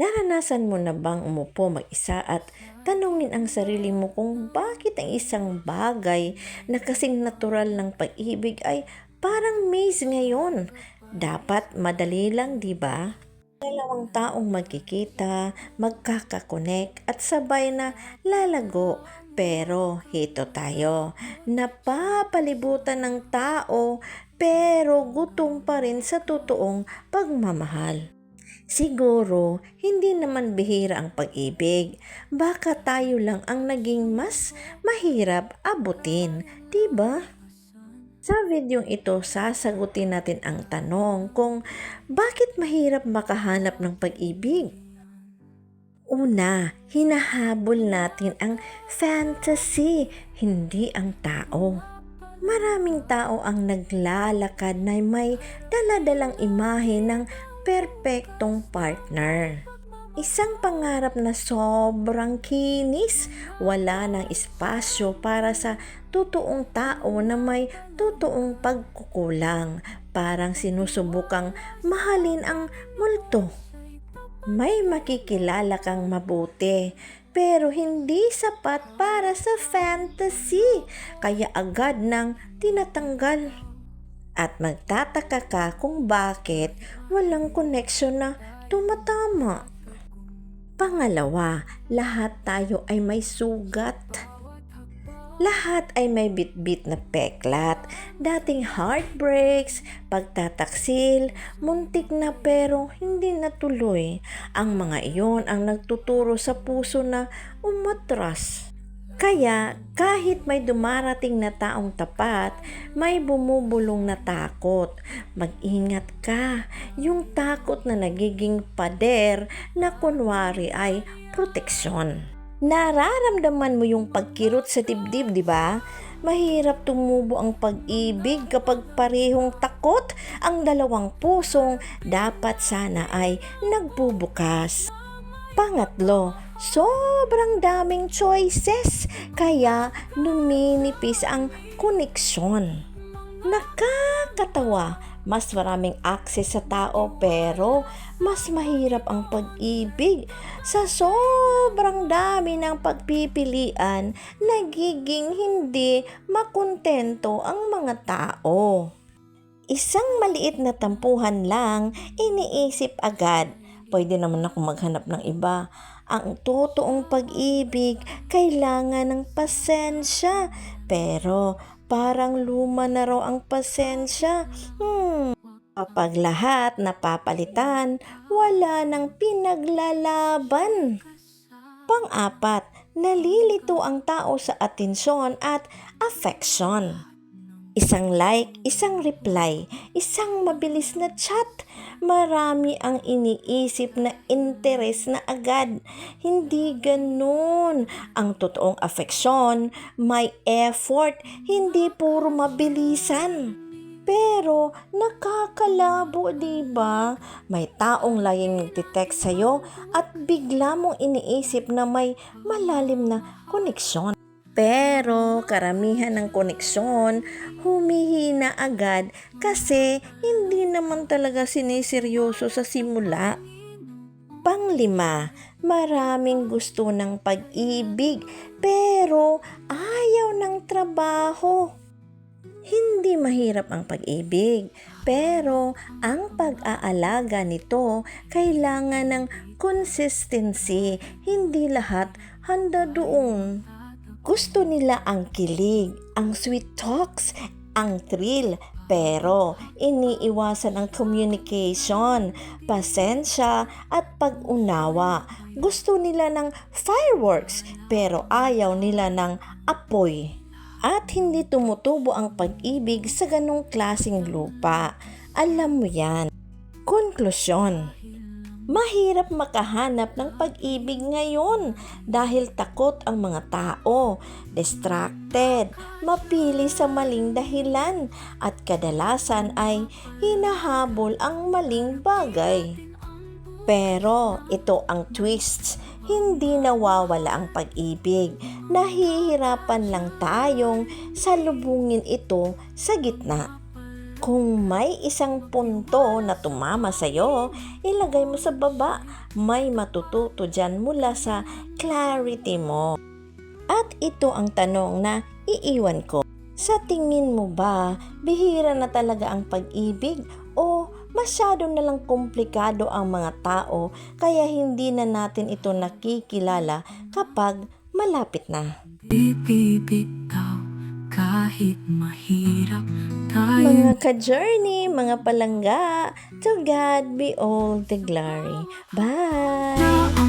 Naranasan mo na bang umupo mag-isa at tanungin ang sarili mo kung bakit ang isang bagay na kasing natural ng pag-ibig ay parang maze ngayon? Dapat madali lang, di ba? Dalawang taong magkikita, magkakakonek at sabay na lalago. Pero hito tayo, napapalibutan ng tao pero gutom pa rin sa totoong pagmamahal. Siguro, hindi naman bihira ang pag-ibig. Baka tayo lang ang naging mas mahirap abutin, di ba? Sa videong ito, sasagutin natin ang tanong kung bakit mahirap makahanap ng pag-ibig. Una, hinahabol natin ang fantasy, hindi ang tao. Maraming tao ang naglalakad na may daladalang imahe ng perpektong partner. Isang pangarap na sobrang kinis, wala ng espasyo para sa totoong tao na may totoong pagkukulang, parang sinusubukang mahalin ang multo. May makikilala kang mabuti, pero hindi sapat para sa fantasy, kaya agad nang tinatanggal. At magtataka ka kung bakit walang connection na tumatama. Pangalawa, lahat tayo ay may sugat. Lahat ay may bitbit na peklat, dating heartbreaks, pagtataksil, muntik na pero hindi natuloy. Ang mga iyon ang nagtuturo sa puso na umatras. Kaya kahit may dumarating na taong tapat, may bumubulong na takot. Mag-ingat ka, yung takot na nagiging pader na kunwari ay proteksyon. Nararamdaman mo yung pagkirot sa dibdib, di ba? Mahirap tumubo ang pag-ibig kapag parehong takot ang dalawang pusong dapat sana ay nagbubukas. Pangatlo, sobrang daming choices kaya luminipis ang koneksyon. Nakakatawa, mas maraming access sa tao pero mas mahirap ang pag-ibig. Sa sobrang dami ng pagpipilian, nagiging hindi makontento ang mga tao. Isang maliit na tampuhan lang, iniisip agad pwede naman ako maghanap ng iba. Ang totoong pag-ibig, kailangan ng pasensya. Pero parang luma na raw ang pasensya. Hmm, kapag lahat napapalitan, wala nang pinaglalaban. Pang-apat, nalilito ang tao sa atensyon at affection. Isang like, isang reply, isang mabilis na chat. Marami ang iniisip na interes na agad. Hindi ganun. Ang totoong affection, may effort, hindi puro mabilisan. Pero nakakalabo, 'di ba? May taong laging nagte-text sa'yo at bigla mong iniisip na may malalim na koneksyon. Pero karamihan ng koneksyon humihina agad kasi hindi naman talaga siniseryoso sa simula. Panglima, maraming gusto ng pag-ibig pero ayaw ng trabaho. Hindi mahirap ang pag-ibig, pero ang pag-aalaga nito kailangan ng consistency. Hindi lahat handa doon. Gusto nila ang kilig, ang sweet talks, ang thrill, pero iniiwasan ang communication, pasensya at pag-unawa. Gusto nila ng fireworks, pero ayaw nila ng apoy. At hindi tumutubo ang pag-ibig sa ganong klasing lupa. Alam mo yan. Konklusyon. Mahirap makahanap ng pag-ibig ngayon dahil takot ang mga tao, distracted, mapili sa maling dahilan at kadalasan ay hinahabol ang maling bagay. Pero ito ang twist, hindi nawawala ang pag-ibig. Nahihirapan lang tayong salubungin ito sa gitna. Kung may isang punto na tumama sa'yo, ilagay mo sa baba. May matututo dyan mula sa clarity mo. At ito ang tanong na iiwan ko. Sa tingin mo ba, bihira na talaga ang pag-ibig o masyado na lang komplikado ang mga tao kaya hindi na natin ito nakikilala kapag malapit na? Bibitaw kahit mahirap tayo Mga ka-journey, mga palangga, to God be all the glory. Bye!